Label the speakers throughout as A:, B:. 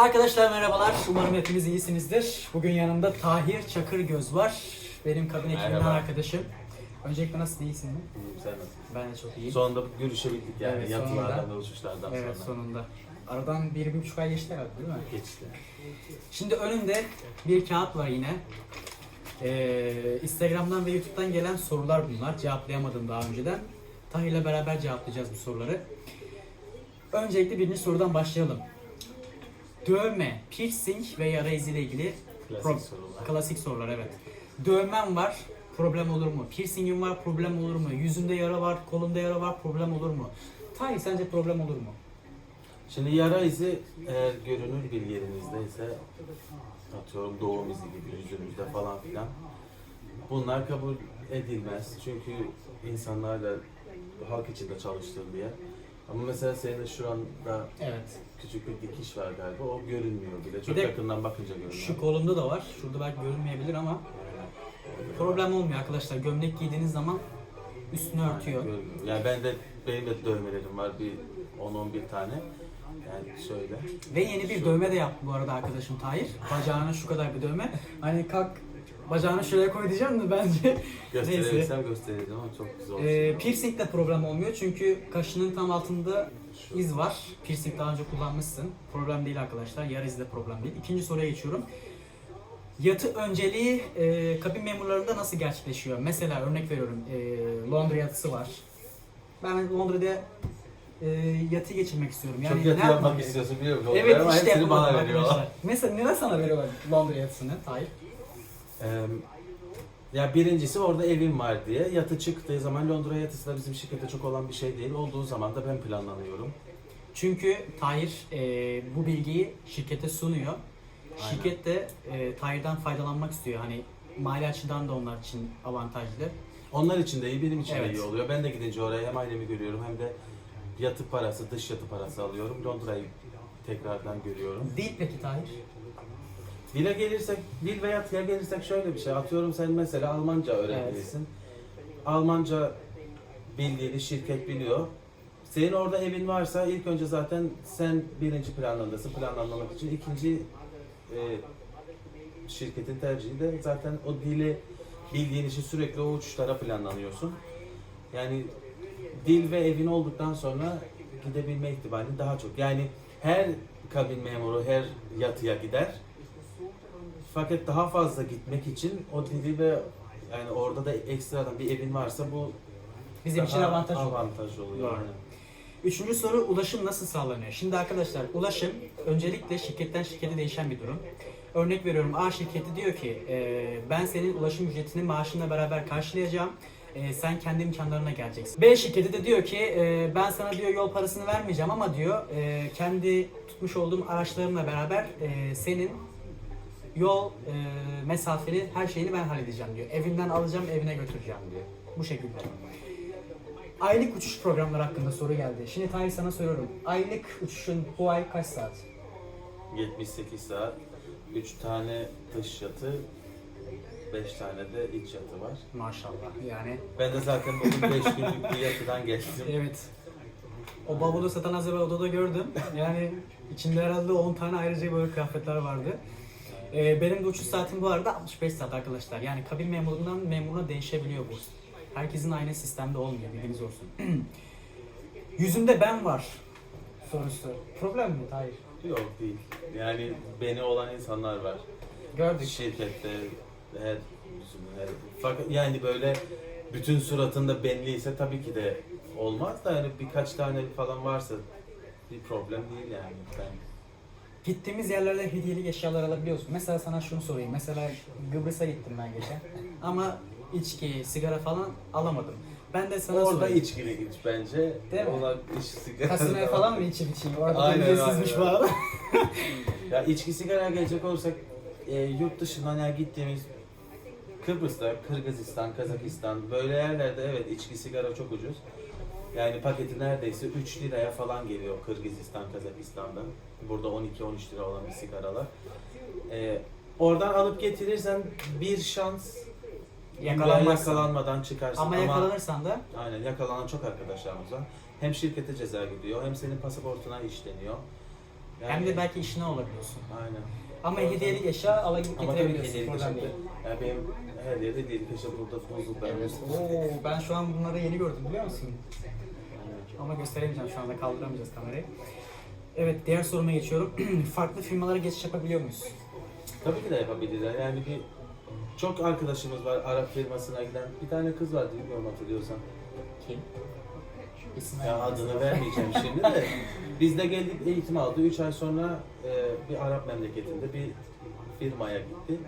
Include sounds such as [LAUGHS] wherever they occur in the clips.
A: Arkadaşlar merhabalar. Umarım hepiniz iyisinizdir. Bugün yanımda Tahir Çakırgöz var. Benim kabin ekibinden
B: Merhaba.
A: arkadaşım. Öncelikle nasıl iyisin mi?
B: Sen nasılsın?
A: Ben de çok iyiyim.
B: Sonunda görüşebildik yani
A: Evet,
B: yatılardan
A: sonunda.
B: ve uçuşlardan
A: evet
B: sonra.
A: sonunda. Aradan bir, bir buçuk ay geçti herhalde değil mi?
B: Geçti.
A: Şimdi önümde bir kağıt var yine. Ee, Instagram'dan ve YouTube'dan gelen sorular bunlar. Cevaplayamadım daha önceden. Tahir'le beraber cevaplayacağız bu soruları. Öncelikle birinci sorudan başlayalım. Dövme, piercing ve yara izi ile ilgili
B: Klasik
A: Pro-
B: sorular.
A: Klasik sorular evet. Dövmem var, problem olur mu? Piercingim var, problem olur mu? Yüzünde yara var, kolunda yara var, problem olur mu? Tahir sence problem olur mu?
B: Şimdi yara izi eğer görünür bir yerinizdeyse atıyorum doğum izi gibi yüzünüzde falan filan bunlar kabul edilmez. Çünkü insanlarla halk içinde çalıştığın bir yer. Ama mesela senin de şuranda
A: Evet.
B: küçük bir dikiş var galiba. O görünmüyor bile. Çok
A: de
B: yakından bakınca görünüyor.
A: Şu kolumda da var. Şurada belki görünmeyebilir ama problem olmuyor arkadaşlar. Gömlek giydiğiniz zaman üstünü örtüyor.
B: Görünüyor. Yani ben de benim de dövmelerim var bir 10-11 tane. Yani şöyle.
A: Ve yeni bir dövme de yaptı bu arada arkadaşım Tahir. Bacağına şu kadar bir dövme. Hani kalk bacağını şuraya koy diyeceğim de bence. [LAUGHS]
B: Gösterebilsem gösterirdim ama çok güzel olsun.
A: Ee, piercing de problem olmuyor çünkü kaşının tam altında iz var. Piercing daha önce kullanmışsın. Problem değil arkadaşlar. Yarı iz de problem değil. İkinci soruya geçiyorum. Yatı önceliği e, kabin memurlarında nasıl gerçekleşiyor? Mesela örnek veriyorum e, Londra yatısı var. Ben Londra'da e, yatı geçirmek istiyorum. Yani
B: çok yatı
A: ne
B: yapmak
A: yapmam
B: istiyorsun biliyorum.
A: gerekiyor? Evet
B: ama
A: işte
B: hepsini bana
A: yapamadım
B: veriyorlar.
A: arkadaşlar. Mesela neden sana veriyorlar Londra yatısını? Tahir.
B: Ya birincisi orada evim var diye. Yatı çıktığı zaman Londra yatısı da bizim şirkette çok olan bir şey değil. Olduğu zaman da ben planlanıyorum.
A: Çünkü Tahir e, bu bilgiyi şirkete sunuyor.
B: Aynen.
A: Şirket de e, Tahir'den faydalanmak istiyor. Hani mali açıdan da onlar için avantajlı.
B: Onlar için de iyi, benim için
A: Evet.
B: de iyi oluyor. Ben de gidince oraya hem ailemi görüyorum hem de yatı parası, dış yatı parası alıyorum. Londra'yı tekrardan görüyorum.
A: Değil peki Tahir?
B: Dile gelirsek, dil ve yatıya gelirsek şöyle bir şey. Atıyorum sen mesela Almanca öğrenmelisin. Almanca bildiğini şirket biliyor. Senin orada evin varsa ilk önce zaten sen birinci planlandasın planlanmamak için. ikinci e, şirketin tercihi de zaten o dili bildiğin için sürekli o uçuşlara planlanıyorsun. Yani dil ve evin olduktan sonra gidebilme ihtimali daha çok. Yani her kabin memuru her yatıya gider. Fakat daha fazla gitmek için o dili ve yani orada da ekstradan bir evin varsa bu
A: Bizim için
B: daha
A: avantaj oluyor.
B: avantaj oluyor.
A: Doğru.
B: aynen.
A: Üçüncü soru ulaşım nasıl sağlanıyor? Şimdi arkadaşlar ulaşım öncelikle şirketten şirkete değişen bir durum. Örnek veriyorum A şirketi diyor ki e, ben senin ulaşım ücretini maaşınla beraber karşılayacağım. E, sen kendi imkanlarına geleceksin. B şirketi de diyor ki e, ben sana diyor yol parasını vermeyeceğim ama diyor e, kendi tutmuş olduğum araçlarımla beraber e, senin yol e, mesafeni her şeyini ben halledeceğim diyor. Evinden alacağım evine götüreceğim diyor. Bu şekilde. Aylık uçuş programları hakkında soru geldi. Şimdi Tahir sana soruyorum. Aylık uçuşun bu ay kaç saat?
B: 78 saat, 3 tane dış yatı, 5 tane de iç yatı var.
A: Maşallah yani.
B: Ben de zaten bugün 5 günlük bir yatıdan geçtim.
A: Evet. O bavulu satan az evvel odada gördüm. Yani içinde herhalde 10 tane ayrıca böyle kıyafetler vardı. Ee, benim de uçuş saatim bu arada 65 saat arkadaşlar. Yani kabin memurundan memuruna değişebiliyor bu. Herkesin aynı sistemde olmuyor bilginiz olsun. [CLEARS THROAT] Yüzümde ben var sorusu. Problem mi? Hayır.
B: Yok değil. Yani beni olan insanlar var.
A: Gördük.
B: Şirkette her yüzümün her fakat yani böyle bütün suratında benliyse tabii ki de olmaz da yani birkaç tane falan varsa bir problem değil yani. Ben
A: Gittiğimiz yerlerde hediyelik eşyalar alabiliyorsun. Mesela sana şunu sorayım. Mesela Kıbrıs'a gittim ben geçen. Ama içki, sigara falan alamadım. Ben de sana
B: orada
A: sorayım.
B: içkili iç bence.
A: Değil mi?
B: Ona iç sigara.
A: Kasinoya falan mı içip içeyim? Orada
B: Aynen,
A: dengesizmiş bu
B: aynen.
A: arada. [LAUGHS]
B: Ya içki sigara gelecek olursak e, yurt dışından yani gittiğimiz Kıbrıs'ta, Kırgızistan, Kazakistan böyle yerlerde evet içki sigara çok ucuz. Yani paketi neredeyse 3 liraya falan geliyor Kırgızistan, Kazakistan'da. Burada 12-13 lira olan bir sigaralar. E, oradan alıp getirirsen bir şans
A: Yakalanmazsan.
B: yakalanmadan çıkarsın.
A: Ama yakalanırsan da
B: Aynen yakalanan çok arkadaşlarımız var. Hem şirkete ceza gidiyor hem senin pasaportuna işleniyor.
A: Hem de belki işine olabiliyorsun.
B: Aynen.
A: Ama hediyelik eşya alıp
B: Ama tabii
A: getirebiliyorsun.
B: hediyelik
A: Problem
B: eşya.
A: değil.
B: Yani benim her yerde hediyelik eşya burada buzluklar.
A: Evet. Oo, ben şu an bunları yeni gördüm biliyor musun? Ama gösteremeyeceğim şu anda kaldıramayacağız kamerayı. Evet diğer soruma geçiyorum. [CLEARS THROAT] Farklı firmalara geçiş yapabiliyor muyuz?
B: Tabii ki de yapabilirler. Yani bir çok arkadaşımız var Arap firmasına giden. Bir tane kız vardı bilmiyorum hatırlıyorsan.
A: Kim? İsim
B: Ya adını vermeyeceğim şimdi de. [LAUGHS] Biz de geldik eğitim aldı. 3 ay sonra e, bir Arap memleketinde bir firmaya gitti.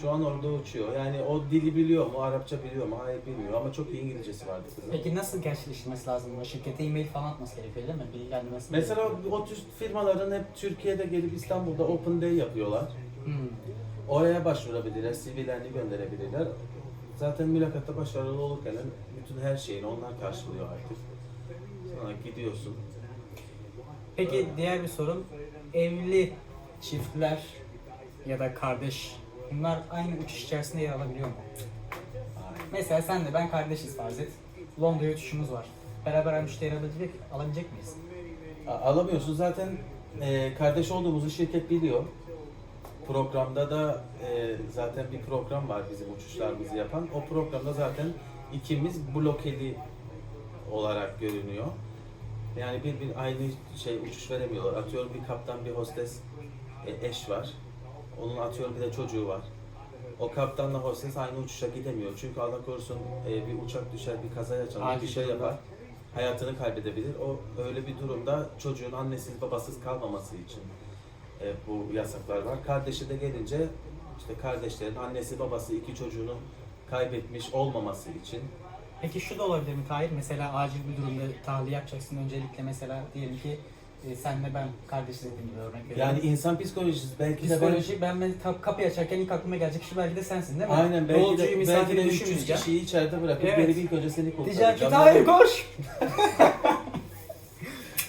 B: Şu an orada uçuyor. Yani o dili biliyor mu, Arapça biliyor mu? Hayır bilmiyor ama çok iyi İngilizcesi vardı kızın.
A: Peki nasıl gerçekleştirmesi lazım? O şirkete e-mail falan atması gerekiyor değil mi? Nasıl?
B: Mesela o, o tür firmaların hep Türkiye'de gelip İstanbul'da Open Day yapıyorlar.
A: Hmm.
B: Oraya başvurabilirler, CV'lerini gönderebilirler. Zaten mülakatta başarılı olurken bütün her şeyini onlar karşılıyor artık. Sonra gidiyorsun.
A: Peki diğer bir sorum. Evli çiftler ya da kardeş bunlar aynı uçuş içerisinde yer alabiliyor mu? Mesela sen de ben kardeşiz farz et. Londra'ya uçuşumuz var. Beraber aynı müşteri alabilecek, alabilecek miyiz?
B: A- Alamıyorsun zaten e, kardeş olduğumuzu şirket biliyor. Programda da e, zaten bir program var bizim uçuşlarımızı yapan. O programda zaten ikimiz blokeli olarak görünüyor. Yani bir, bir aynı şey uçuş veremiyorlar. Atıyorum bir kaptan bir hostes e, eş var. Onun atıyorum bir de çocuğu var. O kaptanla hostes aynı uçuşa gidemiyor. Çünkü Allah korusun e, bir uçak düşer, bir kaza yaşanır,
A: Acil
B: bir şey yapar. Hayatını kaybedebilir. O öyle bir durumda çocuğun annesiz babasız kalmaması için e, bu yasaklar var. Kardeşi de gelince işte kardeşlerin annesi babası iki çocuğunu kaybetmiş olmaması için
A: Peki şu da olabilir mi Tahir? Mesela acil bir durumda tahliye yapacaksın. Öncelikle mesela diyelim ki e, senle ben kardeşiz dediğim gibi örnek veriyorum.
B: yani insan psikolojisi belki de ben
A: Psikoloji ben, ben ta- kapıyı açarken ilk aklıma gelecek kişi belki de sensin değil mi?
B: Aynen belki
A: Yolcuyu,
B: de, belki
A: misafiri
B: de 300
A: düşünmeyeceğim.
B: kişiyi içeride bırakıp
A: Evet.
B: beni ilk önce seni
A: Diyeceğim ki
B: kurtaracağım.
A: Tahir koş! [LAUGHS]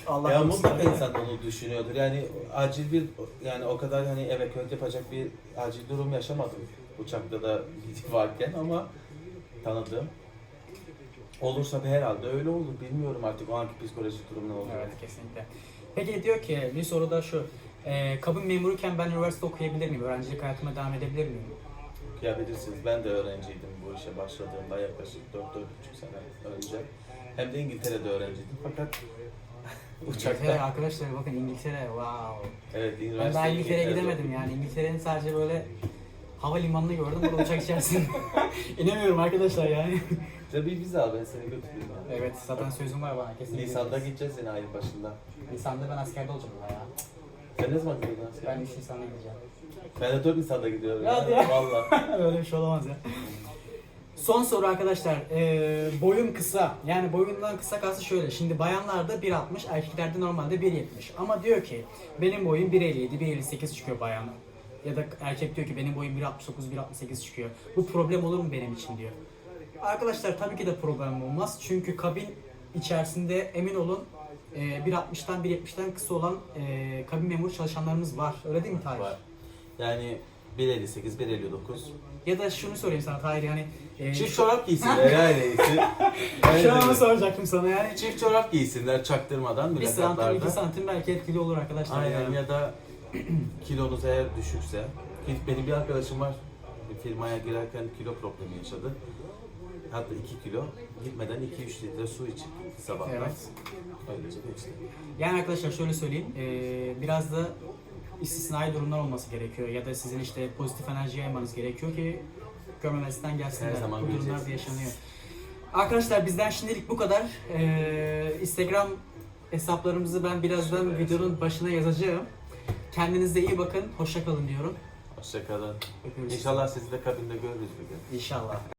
A: Allah
B: ya
A: korusun.
B: mutlaka insan onu düşünüyordur. Yani acil bir yani o kadar hani eve kötü yapacak bir acil durum yaşamadım uçakta da [LAUGHS] varken ama tanıdığım. Olursa herhalde öyle olur. Bilmiyorum artık o anki psikolojik durum ne olur.
A: Evet kesinlikle. Peki diyor ki bir soru da şu. E, kabin memuruyken ben üniversite okuyabilir miyim? Öğrencilik hayatıma devam edebilir miyim?
B: Okuyabilirsiniz. Ben de öğrenciydim bu işe başladığımda yaklaşık 4-4,5 sene önce. Hem de İngiltere'de öğrenciydim fakat [LAUGHS]
A: İngiltere
B: uçakta
A: arkadaşlar bakın İngiltere wow.
B: evet
A: Ben
B: üniversite
A: daha İngiltere'ye gidemedim yani. İngiltere'nin sadece böyle havalimanını gördüm burada uçak içerisinde. [LAUGHS] İnemiyorum arkadaşlar yani.
B: İşte bir vize al ben seni götüreyim. ya.
A: evet zaten sözüm var bana kesin.
B: Nisan'da
A: gideceğiz.
B: gideceğiz yine ayın başında.
A: Nisan'da ben askerde olacağım ama ya.
B: Sen ne zaman gidiyorsun askere?
A: Ben 3 Nisan'da gideceğim.
B: Ben de 4 Nisan'da gidiyorum.
A: Hadi
B: ya. Valla. [LAUGHS]
A: Öyle bir şey olamaz ya. Son soru arkadaşlar. Ee, boyum kısa. Yani boyundan kısa kalsı şöyle. Şimdi bayanlarda 1.60, erkeklerde normalde 1.70. Ama diyor ki benim boyum 1.57, 1.58 çıkıyor bayan. Ya da erkek diyor ki benim boyum 1.69, 1.68 çıkıyor. Bu problem olur mu benim için diyor. Arkadaşlar tabii ki de problem olmaz. Çünkü kabin içerisinde emin olun e, 1.60'dan 1.70'den kısa olan e, kabin memuru çalışanlarımız var. Öyle değil mi Tahir?
B: Var. Yani 1.58, 1.59.
A: Ya da şunu sorayım sana Tahir yani. E,
B: Çift çorap giysinler ya en iyisi.
A: Şu an onu soracaktım sana yani.
B: Çift çorap giysinler çaktırmadan
A: Bir santim, iki
B: mülakatlarda.
A: santim belki etkili olur arkadaşlar.
B: Aynen
A: yani.
B: ya da [CLEARS THROAT] kilonuz eğer düşükse. Benim bir arkadaşım var. Firmaya girerken kilo problemi yaşadı. Hatta 2 kilo. Gitmeden 2-3 litre su içti sabahtan.
A: Evet.
B: Öylece geçti.
A: Yani arkadaşlar şöyle söyleyeyim. eee, biraz da istisnai durumlar olması gerekiyor. Ya da sizin işte pozitif enerji yaymanız gerekiyor ki görmemezlikten gelsinler.
B: Her zaman
A: bu durumlar da yaşanıyor. Arkadaşlar bizden şimdilik bu kadar. Eee, Instagram hesaplarımızı ben birazdan videonun başına yazacağım. Kendinize iyi bakın. Hoşça kalın diyorum.
B: Hoşçakalın. İnşallah sizi de kabinde görürüz bir gün.
A: İnşallah.